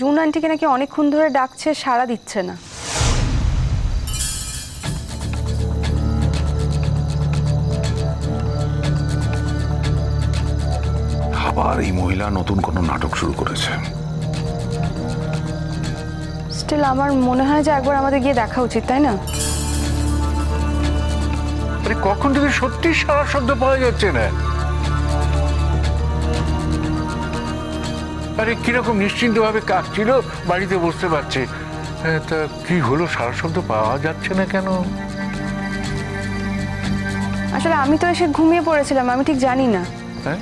June আন্টিকে নাকি অনেকক্ষণ ধরে ডাকছে সাড়া দিচ্ছে না। আবার এই মহিলা নতুন কোনো নাটক শুরু করেছে। স্টিল আমার মনে হয় যে একবার আমাদের গিয়ে দেখা উচিত তাই না? আরে কখন থেকে সত্যি সারা শব্দ পাওয়া যাচ্ছে না। আরে কীরকম নিশ্চিন্ত ভাবে কাটছিল বাড়িতে বসতে পারছে। তা কি হলো? সারা শব্দ পাওয়া যাচ্ছে না কেন? আসলে আমি তো এসে ঘুমিয়ে পড়েছিলাম আমি ঠিক জানি না। হ্যাঁ?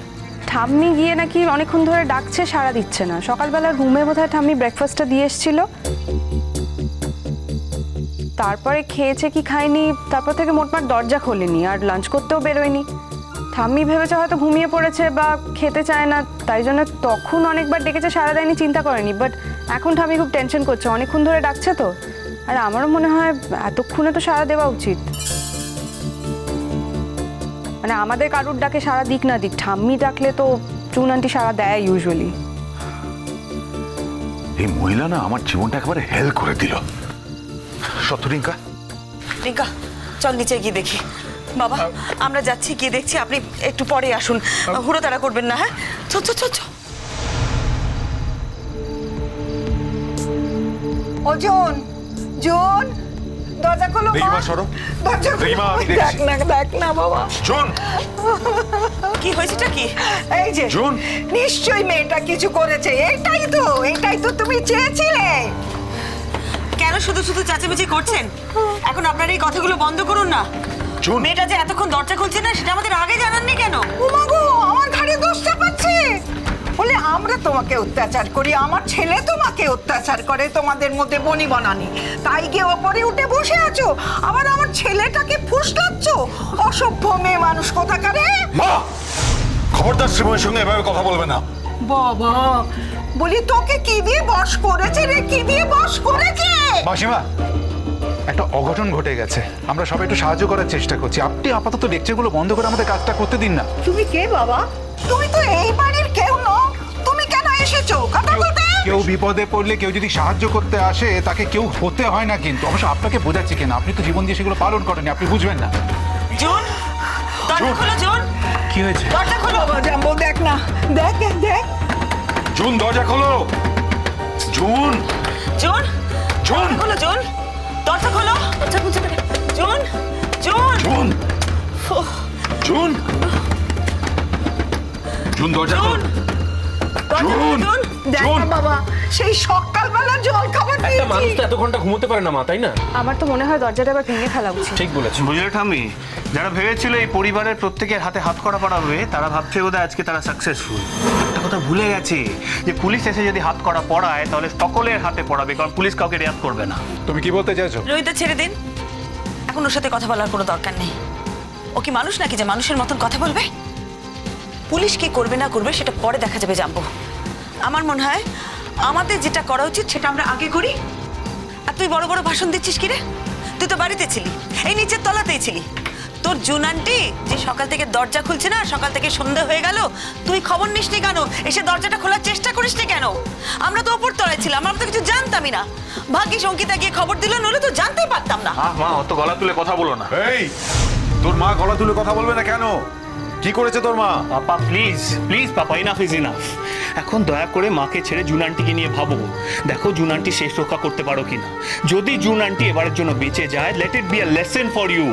ঠাম্মি গিয়ে নাকি অনেকক্ষণ ধরে ডাকছে সাড়া দিচ্ছে না। সকালবেলা রুমে বোধহয় ঠাম্মি ব্রেকফাস্টটা দিয়ে এসেছিল। তারপরে খেয়েছে কি খায়নি তারপর থেকে মোটমাট দরজা খোলেনি আর লাঞ্চ করতেও বেরোয়নি। ঠাম্মি ভেবেছে হয়তো ঘুমিয়ে পড়েছে বা খেতে চায় না তাই জন্য তখন অনেকবার ডেকেছে সারা দেয়নি চিন্তা করেনি। বাট এখন ঠাম্মি খুব টেনশন করছে অনেকক্ষণ ধরে ডাকছে তো। আর আমারও মনে হয় এতক্ষণে তো সাড়া দেওয়া উচিত। মানে আমাদের কারুর ডাকে সারা দিক না দিক ঠাম্মি ডাকলে তো চুন আন্টি সারা দেয় ইউজুয়ালি এই মহিলা না আমার জীবনটা একেবারে হেল করে দিল। সত্যরিঙ্কা রিঙ্কা চল নিচে গিয়ে দেখি। বাবা আমরা যাচ্ছি গিয়ে দেখছি আপনি একটু পরে আসুন। হুড়ো তাড়া করবেন না হ্যাঁ? চল চল চল চল ও জোন দরজা খোলো মা। রিমা, সরো। দরজা খোলো। রিমা, আমি দেখ না দেখ না বাবা। জুন। কি হয়েছেটা কি? এই যে জোন। নিশ্চয়ই মেয়েটা কিছু করেছে। এটাই তো এটাই তো তুমি চেয়েছিলে। কেন শুধু শুধু চেঁচামেচি করছেন? এখন আপনার এই কথাগুলো বন্ধ করুন না। জুন। মেয়েটা যে এতক্ষণ দরজা খুলছে না সেটা আমাদের আগে জানাননি কেন? উমাগো আমার ঘাড়ে দোষটা পাচ্ছে বলে আমরা তোমাকে অত্যাচার করি আমার ছেলে তোমাকে অত্যাচার করে তোমাদের মধ্যে বনি বানানি। তাই গিয়ে ওপরে উঠে বসে আছো আবার আমার ছেলেটাকে ফুসলাচ্ছ? অসভ্য মেয়ে মানুষ কোথাকারে? মা খবরদার শ্রীময়ের সঙ্গে এভাবে কথা বলবে না। বাবা বলি তোকে কি দিয়ে বশ করেছে রে? কি দিয়ে বশ করেছে? মাসিমা একটা অঘটন ঘটে গেছে। আমরা সবাই একটু সাহায্য করার চেষ্টা করছি। আপনি আপাতত লেকচারগুলো বন্ধ করে আমাদের কাজটা করতে দিন না। তুমি কে বাবা? তুমি তো এই বাড়ির কেউ নও। তুমি কেন এসেছ? কথা বলতে কেউ বিপদে পড়লে কেউ যদি সাহায্য করতে আসে তাকে কেউ হতে হয় না কিন্তু। অবশ্য আপনাকে বোঝাচ্ছি কেন। আপনি তো জীবন দিয়ে সেগুলো পালন করেন আপনি বুঝবেন না। জুন দরজা খোলো জুন। কি হয়েছে? দরজা খোলো। বাবা জাম্বো দেখ না। দেখ দেখ, জুন দরজা খোলো। জুন। জুন জুন। খোলো জুন। দরজা খোলো। দরজা খুলছে? জুন জুন। জুন। জুন। জুন দরজা খোলো। জুন। জুন। জুন। দেখ বাবা। সেই সকালবেলা জল খাবার একটা মানুষ তো এত ঘণ্টা ঘুমোতে পারে না মা তাই না? আমার তো মনে হয় দরজাটা এবার ভেঙে ফেলা উচিত। ঠিক বলেছ। বুঝলে ঠাম্মি যারা ভেবেছিল এই পরিবারের প্রত্যেকের হাতে হাত করা পড়াবে তারা ভাবছে বোধহয় আজকে তারা সাকসেসফুল একটা কথা ভুলে গেছে যে পুলিশ এসে যদি হাত করা পড়ায় তাহলে সকলের হাতে পড়াবে কারণ পুলিশ কাউকে রেয়াত করবে না। তুমি কি বলতে চাইছো? রোহিতা ছেড়ে দিন। এখন ওর সাথে কথা বলার কোনো দরকার নেই। ও কি মানুষ নাকি যে মানুষের মতন কথা বলবে? পুলিশ কি করবে না করবে সেটা পরে দেখা যাবে জানব। আমার মনে হয় আমাদের যেটা করা উচিত সেটা আমরা আগে করি। আর তুই বড় বড় ভাষণ দিচ্ছিস কি রে? তুই তো বাড়িতে ছিলি এই নিচের তলাতেই ছিলি। তোর জুনান্টি যে সকাল থেকে দরজা খুলছে না সকাল থেকে সন্ধে হয়ে গেল তুই খবর নিসনি কেন? এসে দরজাটা খোলার চেষ্টা করিসনি কেন? আমরা তো ওপর তলায় ছিলাম আমরা তো কিছু জানতামই না। ভাগ্যিস অঙ্কিতা গিয়ে খবর দিল নইলে তো জানতেই পারতাম না। আহ মা অত গলা তুলে কথা বলো না। এই তোর মা গলা তুলে কথা বলবে না কেন? কি করেছে তোর মা? Papa please please papa enough is enough এখন দয়া করে মাকে ছেড়ে জুন আন্টিকে নিয়ে ভাবো। দেখো জুন আন্টি শেষ রক্ষা করতে পারো কিনা। যদি জুন আন্টি এবারের জন্য বেঁচে যায় let it be a lesson for you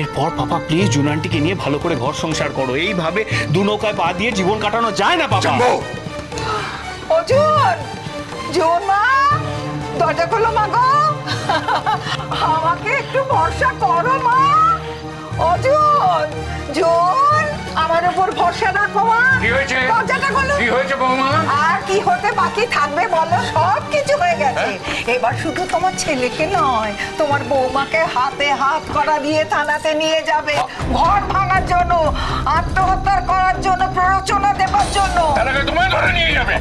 এরপর পাপা প্লিজ জুন আন্টিকে নিয়ে ভালো করে ঘর সংসার করো। এইভাবে দু নৌকায় পা দিয়ে জীবন কাটানো যায় না পাপা। ও জোন জোন মা দরজা খোলো মা গো। আমাকে একটু ভরসা করো মা। ও জোন জোন। আমার উপর ভরসা রাখো মা কি হয়েছে? দরজাটা খোলো। কি হয়েছে বৌমা? আর কি হতে বাকি থাকবে বলো? সব কিছু হয়ে গেছে। এবার শুধু তোমার ছেলেকে নয় তোমার বৌমাকে হাতে হাত করা দিয়ে থানাতে নিয়ে যাবে। ঘর ভাঙার জন্য আত্মহত্যা করার জন্য প্ররোচনা দেবার জন্য। তার তোমায় ধরে নিয়ে যাবে।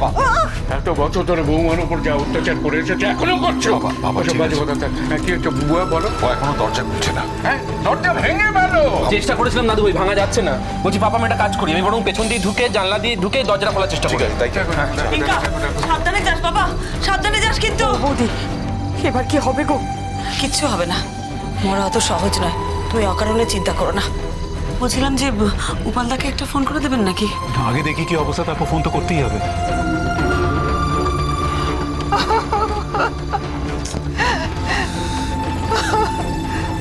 এত বছর ধরে বৌমার উপর যা অত্যাচার করে এসেছে এখনও করছ? বাবা, বাবা, ঠিক বাজে কথা হ্যাঁ, কি হচ্ছে বুয়া বলো? ও এখনও দরজা খুলছে না। হ্যাঁ দরজা ভেঙে চেষ্টা করেছিলাম দাদু ভাই ভাঙা যাচ্ছে না। বলছি পাপা আমি একটা কাজ করি আমি বরং পেছন দিয়ে ঢুকে জানলা দিয়ে ঢুকে দরজাটা খোলার চেষ্টা করি। টিঙ্কা সাবধানে যাস বাবা। সাবধানে যাস কিন্তু। বৌদি এবার কি হবে গো? কিচ্ছু হবে না। মরা অত সহজ নয়। তুমি অকারণে চিন্তা করো না। বলছিলাম যে উপালদাকে একটা ফোন করে দেবেন নাকি? আগে দেখি কি অবস্থা তারপর ফোন তো করতেই হবে।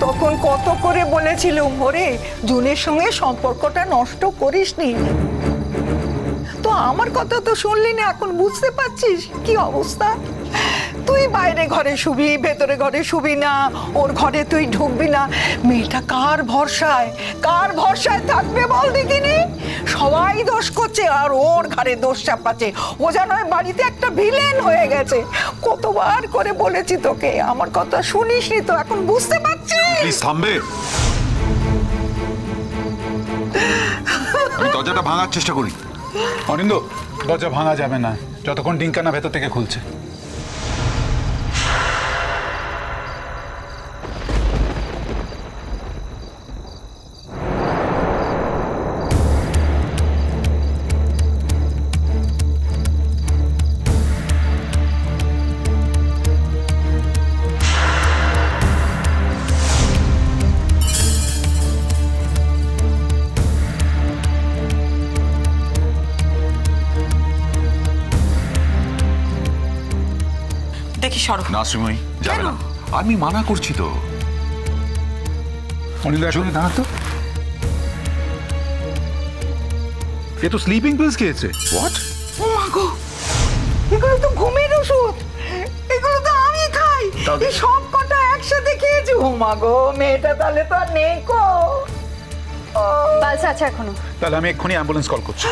তখন কত করে বলেছিলুম ওরে জুনের সঙ্গে সম্পর্কটা নষ্ট করিসনি? তো আমার কথা তো শুনলি না, এখন বুঝতে পারছিস? কি অবস্থা? তুই বাইরে ঘরে শুবি, ভেতরে ঘরে শুবি না, ওর ঘরে তুই ঢুকবি না। মেয়েটা কার ভরসায়? কার ভরসায় থাকবে বল দেখিনি? সবাই দোষ করছে, আর ওর ঘরে দোষ চাপাচ্ছে। ও যেন বাড়িতে একটা ভিলেন হয়ে গেছে। কতবার করে বলেছি তোকে, আমার কথা শুনিসনি তো, এখন বুঝতে পারছিস? দরজাটা ভাঙার চেষ্টা করি। অনিন্দ দরজা ভাঙা যাবে না। যতক্ষণ ডিঙ্কানা ভেতর থেকে খুলছে। দেখি সরো না শ্রীময়ী যাবে না। আমি মানা করছি তো। অনিন্দ একসঙ্গে দাঁড়া তো। এ তো স্লিপিং পিলস খেয়েছে। হোয়াট ও মা গো এগুলো তো ঘুমের ওষুধ। এগুলো তো আমি খাই। এই সব কটা একসাথে খেয়েছি। ও মা গো মেয়েটা তাহলে তো আর নেই কো। ও, পালস আছে এখনও। তাহলে আমি এক্ষুনি অ্যাম্বুলেন্স কল করছি।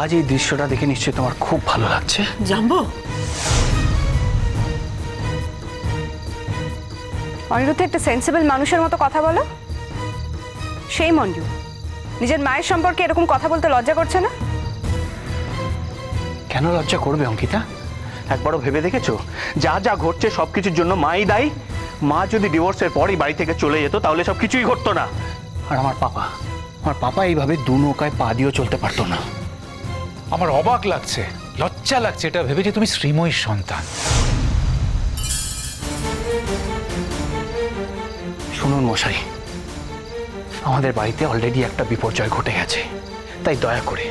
আজ এই দৃশ্যটা দেখে নিশ্চয়ই তোমার খুব ভালো লাগছে। জানব? অনিরুদ্ধ একটা সেন্সিবল মানুষের মতো কথা বলো। সেই মঞ্জু নিজের মায়ের সম্পর্কে এরকম কথা বলতে লজ্জা করছে না? কেন লজ্জা করবে অঙ্কিতা? একবারও ভেবে দেখেছ? যা যা ঘটছে সব কিছুর জন্য মাই দায়ী। মা যদি ডিভোর্সের পরই বাড়ি থেকে চলে যেত তাহলে সব কিছুই ঘটতো না। আর আমার পাপা আমার পাপা এইভাবে দু নৌকায় পা দিয়েও চলতে পারতো না। আমার অবাক লাগছে, লজ্জা লাগছে, এটা ভেবে যে তুমি শ্রীময়ীর সন্তান। শুনুন মশাই, আমাদের বাড়িতে অলরেডি একটা বিপর্যয় ঘটে গেছে। তাই দয়া করে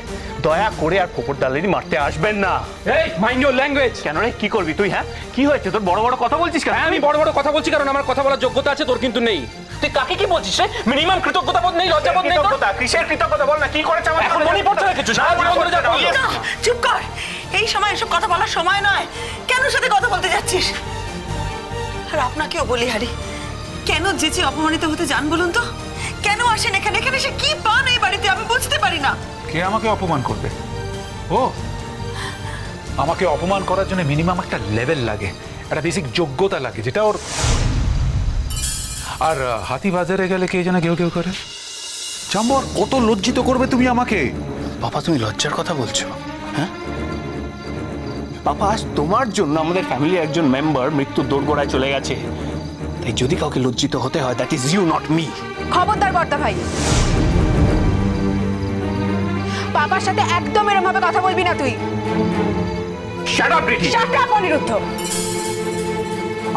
দয়া করে আর কোপর দালেরই মারতে আসবেন না। এই মাইন্ড ইউর ল্যাঙ্গুয়েজ কেন রে কি করবি তুই হ্যাঁ? কি হয়েছে? তোর বড় বড় কথা বলছিস কেন? হ্যাঁ আমি বড় বড় কথা বলছি কারণ আমার কথা বলার যোগ্যতা আছে তোর কিন্তু নেই। তুই কাকে কি বলছিস রে? মিনিমাম কৃতজ্ঞতা বোধ নেই লজ্জা বোধ নেই তোর? কৃতজ্ঞতা কিসের কৃতজ্ঞতা বল না কি করেছে আমার এখন মনে পড়ছে না কিছু সারা জীবন ধরে যা। চুপ কর। এই সময় এসব কথা বলার সময় নয়। কেন সাথে কথা বলতে যাচ্ছিস? আর আপনাকেও বলি হারি। কেন যেচে অপমানিত হতে যান বলুন তো? কেন আসেন এখানে? এখানে সে কি পান বাড়িতে আমি বুঝতে পারি না। কে আমাকে অপমান করবে? ও আমাকে অপমান করার জন্য মিনিমাম একটা লেভেল লাগে একটা বেসিক যোগ্যতা লাগে যেটা ওর আর হাতি বাজারে গেলে কে যেন কেউ কেউ করে? চাম্বর কত লজ্জিত করবে তুমি আমাকে? বাবা তুমি লজ্জার কথা বলছো হ্যাঁ? বাবা আজ তোমার জন্য আমাদের ফ্যামিলির একজন মেম্বার মৃত্যুর দোরগোড়ায় চলে গেছে। তাই যদি কাউকে লজ্জিত হতে হয় that is you not me খবরদার বর্দা ভাই। পাপার সাথে একদম এরম ভাবে কথা বলবি না তুই। Shut up Aniruddha.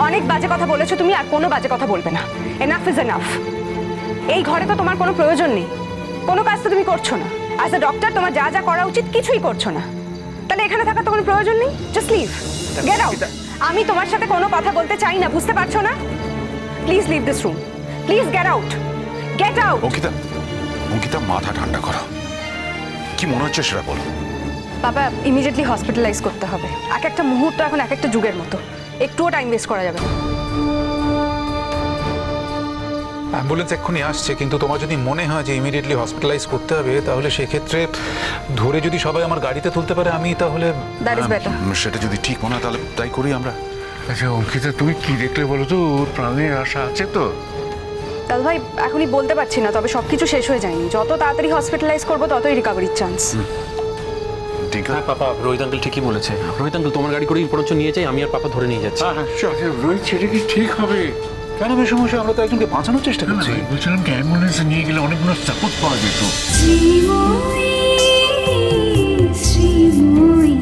অনেক বাজে কথা বলেছ তুমি আর কোনো বাজে কথা বলবে না। এনাফ ইজ এনাফ এই ঘরে তো তোমার কোনো প্রয়োজন নেই। কোনো কাজ তো তুমি করছ না। অ্যাজ এ ডক্টর তোমার যা যা করা উচিত কিছুই করছ না। তাহলে এখানে থাকার তো কোনো প্রয়োজন নেই? জাস্ট লিভ গেট আউট আমি তোমার সাথে কোনো কথা বলতে চাই না বুঝতে পারছ না? Please leave this room please get out get out Ankita Ankita মাথা ঠান্ডা করো। কি মনে হচ্ছে সেটা বলো। বাবা ইমিডিয়েটলি হসপিটালাইজ করতে হবে। এক একটা মুহূর্ত এখন এক একটা যুগের মতো। একটুও টাইম ওয়েস্ট করা যাবে না। অ্যাম্বুলেন্স এক্ষুনি আসছে কিন্তু তোমার যদি মনে হয় যে ইমিডিয়েটলি হসপিটালাইজ করতে হবে তাহলে সেক্ষেত্রে ধরে যদি সবাই আমার গাড়িতে তুলতে পারে আমি তাহলে দ্যাট ইজ বেটার সেটা যদি ঠিক মনে হয় তাহলে তাই করি আমরা। আচ্ছা অঙ্কিতা তুমি কি দেখলে বলো তো? ওর প্রাণের আশা আছে তো? তাহলে ভাই এখনই বলতে পারছি না তবে সবকিছু শেষ হয়ে যায়নি। যত তাড়াতাড়ি হসপিটালাইজ করব ততই রিকভারির চান্স হ্যাঁ পাপা রোহিত আঙ্কেল ঠিকই বলেছে। রোহিত আঙ্কেল তোমার গাড়ি করেই ইনফরমেশন নিয়ে যাই আমি আর পাপা ধরে নিয়ে যাচ্ছি। হ্যাঁ, হ্যাঁ, রোহিত সেটা কি ঠিক হবে? কেন বেশ সমস্যা আমরা তো একজনকে বাঁচানোর চেষ্টা করছি। বলছিলাম কি অ্যাম্বুলেন্সে নিয়ে গেলে অনেকগুলো সাপোর্ট পাওয়া যেত। শ্রীময়ী শ্রীময়ী।